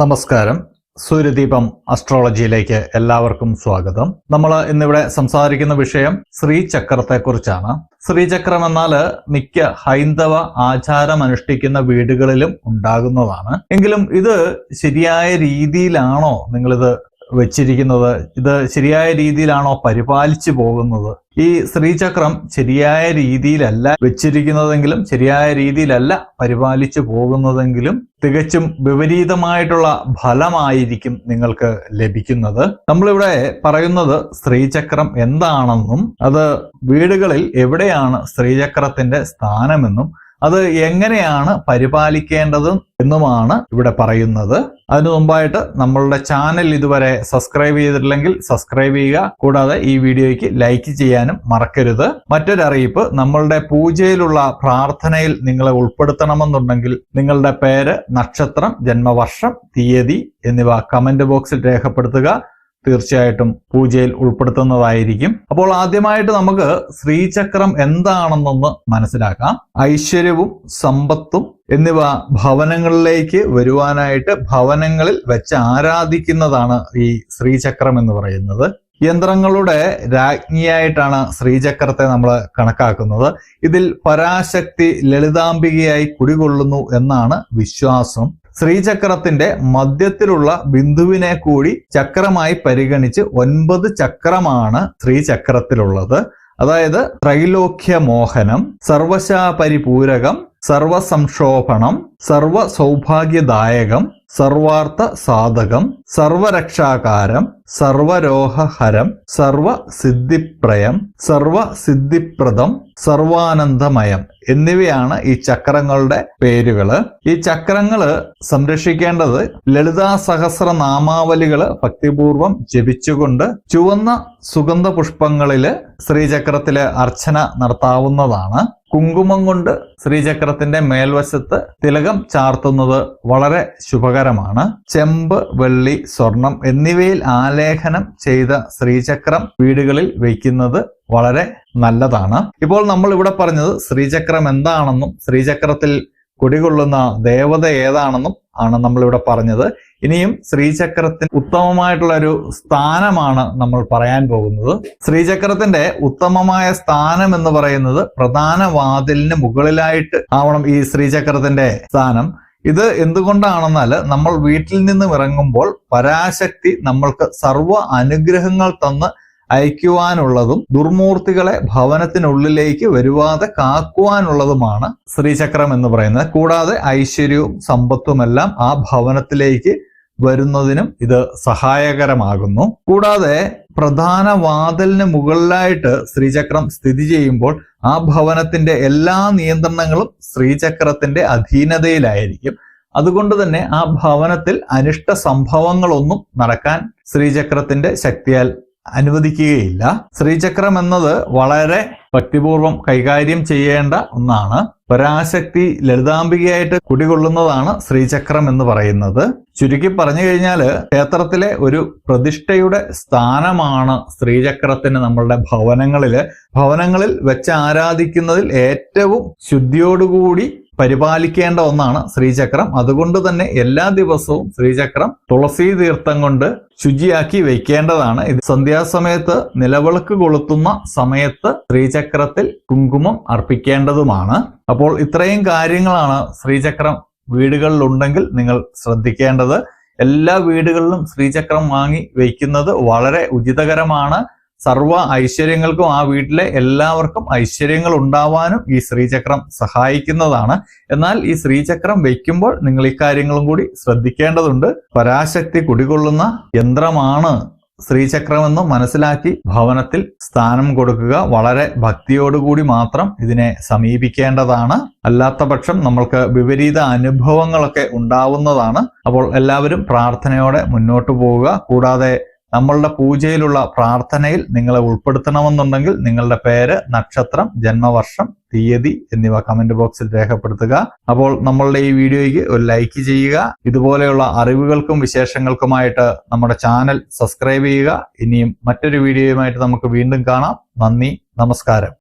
നമസ്കാരം. സൂര്യദീപം അസ്ട്രോളജിയിലേക്ക് എല്ലാവർക്കും സ്വാഗതം. നമ്മൾ ഇന്നിവിടെ സംസാരിക്കുന്ന വിഷയം ശ്രീചക്രത്തെക്കുറിച്ചാണ്. ശ്രീചക്രം എന്നാൽ മിക്ക ഹൈന്ദവ ആചാരം അനുഷ്ഠിക്കുന്ന വീടുകളിലും ഉണ്ടാകുന്നതാണ്. എങ്കിലും ഇത് ശരിയായ രീതിയിലാണോ നിങ്ങളിത് വെച്ചിരിക്കുന്നത്. ഇത് ശരിയായ രീതിയിലാണോ പരിപാലിച്ചു പോകുന്നത്? ഈ ശ്രീചക്രം ശരിയായ രീതിയിലല്ല വെച്ചിരിക്കുന്നതെങ്കിലും ശരിയായ രീതിയിലല്ല പരിപാലിച്ചു പോകുന്നതെങ്കിലും തികച്ചും വിപരീതമായിട്ടുള്ള ഫലമായിരിക്കും നിങ്ങൾക്ക് ലഭിക്കുന്നത്. നമ്മളിവിടെ പറയുന്നത് ശ്രീചക്രം എന്താണെന്നും അത് വീടുകളിൽ എവിടെയാണ് ശ്രീചക്രത്തിന്റെ സ്ഥാനമെന്നും അത് എങ്ങനെയാണ് പരിപാലിക്കേണ്ടത് എന്നുമാണ് ഇവിടെ പറയുന്നത്. അതിനു മുമ്പായിട്ട് നമ്മളുടെ ചാനൽ ഇതുവരെ സബ്സ്ക്രൈബ് ചെയ്തിട്ടില്ലെങ്കിൽ സബ്സ്ക്രൈബ് ചെയ്യുക. കൂടാതെ ഈ വീഡിയോയ്ക്ക് ലൈക്ക് ചെയ്യാനും മറക്കരുത്. മറ്റൊരറിയിപ്പ് നമ്മളുടെ പൂജയിലുള്ള പ്രാർത്ഥനയിൽ നിങ്ങളെ ഉൾപ്പെടുത്തണമെന്നുണ്ടെങ്കിൽ നിങ്ങളുടെ പേര് നക്ഷത്രം ജന്മവർഷം തീയതി എന്നിവ കമന്റ് ബോക്സിൽ രേഖപ്പെടുത്തുക. തീർച്ചയായിട്ടും പൂജയിൽ ഉൾപ്പെടുത്തുന്നതായിരിക്കും. അപ്പോൾ ആദ്യമായിട്ട് നമുക്ക് ശ്രീചക്രം എന്താണെന്നൊന്ന് മനസ്സിലാക്കാം. ഐശ്വര്യവും സമ്പത്തും എന്നിവ ഭവനങ്ങളിലേക്ക് വരുവാനായിട്ട് ഭവനങ്ങളിൽ വെച്ച് ആരാധിക്കുന്നതാണ് ഈ ശ്രീചക്രം എന്ന് പറയുന്നത്. യന്ത്രങ്ങളുടെ രാജ്ഞിയായിട്ടാണ് ശ്രീചക്രത്തെ നമ്മൾ കണക്കാക്കുന്നത്. ഇതിൽ പരാശക്തി ലളിതാംബികയായി കുടികൊള്ളുന്നു എന്നാണ് വിശ്വാസം. ശ്രീചക്രത്തിന്റെ മധ്യത്തിലുള്ള ബിന്ദുവിനെ കൂടി ചക്രമായി പരിഗണിച്ച് ഒൻപത് ചക്രമാണ് ശ്രീചക്രത്തിലുള്ളത്. അതായത് ത്രൈലോക്യ മോഹനം സർവശാപരിപൂരകം സർവസംക്ഷോഭണം സർവ സൗഭാഗ്യദായകം സർവാർത്ഥ സാധകം സർവരക്ഷാകാരം സർവരോഹഹരം സർവ സിദ്ധിപ്രയം സർവ സിദ്ധിപ്രദം സർവാനന്ദമയം എന്നിവയാണ് ഈ ചക്രങ്ങളുടെ പേരുകൾ ഈ ചക്രങ്ങൾ സംരക്ഷിക്കേണ്ടത് ലളിതാ സഹസ്ര നാമാവലികൾ ഭക്തിപൂർവം ജപിച്ചുകൊണ്ട് ചുവന്ന സുഗന്ധ പുഷ്പങ്ങളിൽ ശ്രീചക്രത്തിൽ അർച്ചന നടത്താവുന്നതാണ്. കുങ്കുമം കൊണ്ട് ശ്രീചക്രത്തിന്റെ മേൽവശത്ത് തിലകം ചാർത്തുന്നത് വളരെ ശുഭകരമാണ്. ചെമ്പ് വെള്ളി സ്വർണം എന്നിവയിൽ ആലേഖനം ചെയ്ത ശ്രീചക്രം വീടുകളിൽ വയ്ക്കുന്നത് വളരെ നല്ലതാണ്. ഇപ്പോൾ നമ്മൾ ഇവിടെ പറഞ്ഞത് ശ്രീചക്രം എന്താണെന്നും ശ്രീചക്രത്തിൽ കുടികൊള്ളുന്ന ദേവത ഏതാണെന്നും ആണ് നമ്മളിവിടെ പറഞ്ഞത്. ഇനിയും ശ്രീചക്രത്തിന് ഉത്തമമായിട്ടുള്ള ഒരു സ്ഥാനമാണ് നമ്മൾ പറയാൻ പോകുന്നത്. ശ്രീചക്രത്തിന്റെ ഉത്തമമായ സ്ഥാനം എന്ന് പറയുന്നത് പ്രധാന വാതിലിന് മുകളിലായിട്ട് ആവണം ഈ ശ്രീചക്രത്തിന്റെ സ്ഥാനം. ഇത് എന്തുകൊണ്ടാണെന്നാൽ നമ്മൾ വീട്ടിൽ നിന്നും ഇറങ്ങുമ്പോൾ പരാശക്തി നമ്മൾക്ക് സർവ അനുഗ്രഹങ്ങൾ തന്ന് അയക്കുവാനുള്ളതും ദുർമൂർത്തികളെ ഭവനത്തിനുള്ളിലേക്ക് വരുവാതെ കാക്കുവാനുള്ളതുമാണ് ശ്രീചക്രം എന്ന് പറയുന്നത്. കൂടാതെ ഐശ്വര്യവും സമ്പത്തുമെല്ലാം ആ ഭവനത്തിലേക്ക് വരുന്നതിനും ഇത് സഹായകരമാകുന്നു. കൂടാതെ പ്രധാന വാതിലിന് മുകളിലായിട്ട് ശ്രീചക്രം സ്ഥിതി ചെയ്യുമ്പോൾ ആ ഭവനത്തിന്റെ എല്ലാ നിയന്ത്രണങ്ങളും ശ്രീചക്രത്തിന്റെ അധീനതയിലായിരിക്കും. അതുകൊണ്ട് തന്നെ ആ ഭവനത്തിൽ അനിഷ്ട സംഭവങ്ങളൊന്നും നടക്കാൻ ശ്രീചക്രത്തിന്റെ ശക്തിയാൽ അനുവദിക്കുകയില്ല. ശ്രീചക്രം എന്നത് വളരെ ഭക്തിപൂർവം കൈകാര്യം ചെയ്യേണ്ട ഒന്നാണ്. പരാശക്തി ലളിതാംബികയായിട്ട് കുടികൊള്ളുന്നതാണ് ശ്രീചക്രം എന്ന് പറയുന്നത്. ചുരുക്കി പറഞ്ഞു കഴിഞ്ഞാൽ ക്ഷേത്രത്തിലെ ഒരു പ്രതിഷ്ഠയുടെ സ്ഥാനമാണ് ശ്രീചക്രത്തിന് നമ്മളുടെ ഭവനങ്ങളിൽ ഭവനങ്ങളിൽ വെച്ച് ആരാധിക്കുന്നതിൽ ഏറ്റവും ശുദ്ധിയോടുകൂടി പരിപാലിക്കേണ്ട ഒന്നാണ് ശ്രീചക്രം. അതുകൊണ്ട് തന്നെ എല്ലാ ദിവസവും ശ്രീചക്രം തുളസി തീർത്ഥം കൊണ്ട് ശുചിയാക്കി വെക്കേണ്ടതാണ്. ഇത് സന്ധ്യാസമയത്ത് നിലവിളക്ക് കൊളുത്തുന്ന സമയത്ത് ശ്രീചക്രത്തിൽ കുങ്കുമം അർപ്പിക്കേണ്ടതുമാണ്. അപ്പോൾ ഇത്രയും കാര്യങ്ങളാണ് ശ്രീചക്രം വീടുകളിലുണ്ടെങ്കിൽ നിങ്ങൾ ശ്രദ്ധിക്കേണ്ടത്. എല്ലാ വീടുകളിലും ശ്രീചക്രം വാങ്ങി വയ്ക്കുന്നത് വളരെ ഉചിതകരമാണ്. സർവ ഐശ്വര്യങ്ങൾക്കും ആ വീട്ടിലെ എല്ലാവർക്കും ഐശ്വര്യങ്ങൾ ഉണ്ടാവാനും ഈ ശ്രീചക്രം സഹായിക്കുന്നതാണ്. എന്നാൽ ഈ ശ്രീചക്രം വയ്ക്കുമ്പോൾ നിങ്ങൾ ഇക്കാര്യങ്ങളും കൂടി ശ്രദ്ധിക്കേണ്ടതുണ്ട്. പരാശക്തി കുടികൊള്ളുന്ന യന്ത്രമാണ് ശ്രീചക്രം എന്ന് മനസ്സിലാക്കി ഭവനത്തിൽ സ്ഥാനം കൊടുക്കുക. വളരെ ഭക്തിയോടുകൂടി മാത്രം ഇതിനെ സമീപിക്കേണ്ടതാണ്. അല്ലാത്ത പക്ഷം നമ്മൾക്ക് വിപരീത അനുഭവങ്ങളൊക്കെ ഉണ്ടാവുന്നതാണ്. അപ്പോൾ എല്ലാവരും പ്രാർത്ഥനയോടെ മുന്നോട്ട് പോവുക. കൂടാതെ നമ്മളുടെ പൂജയിലുള്ള പ്രാർത്ഥനയിൽ നിങ്ങളെ ഉൾപ്പെടുത്തണമെന്നുണ്ടെങ്കിൽ നിങ്ങളുടെ പേര് നക്ഷത്രം ജന്മവർഷം തീയതി എന്നിവ കമന്റ് ബോക്സിൽ രേഖപ്പെടുത്തുക. അപ്പോൾ നമ്മളുടെ ഈ വീഡിയോയ്ക്ക് ഒരു ലൈക്ക് ചെയ്യുക. ഇതുപോലെയുള്ള അറിവുകൾക്കും വിശേഷങ്ങൾക്കുമായിട്ട് നമ്മുടെ ചാനൽ സബ്സ്ക്രൈബ് ചെയ്യുക. ഇനിയും മറ്റൊരു വീഡിയോയുമായിട്ട് നമുക്ക് വീണ്ടും കാണാം. നന്ദി നമസ്കാരം.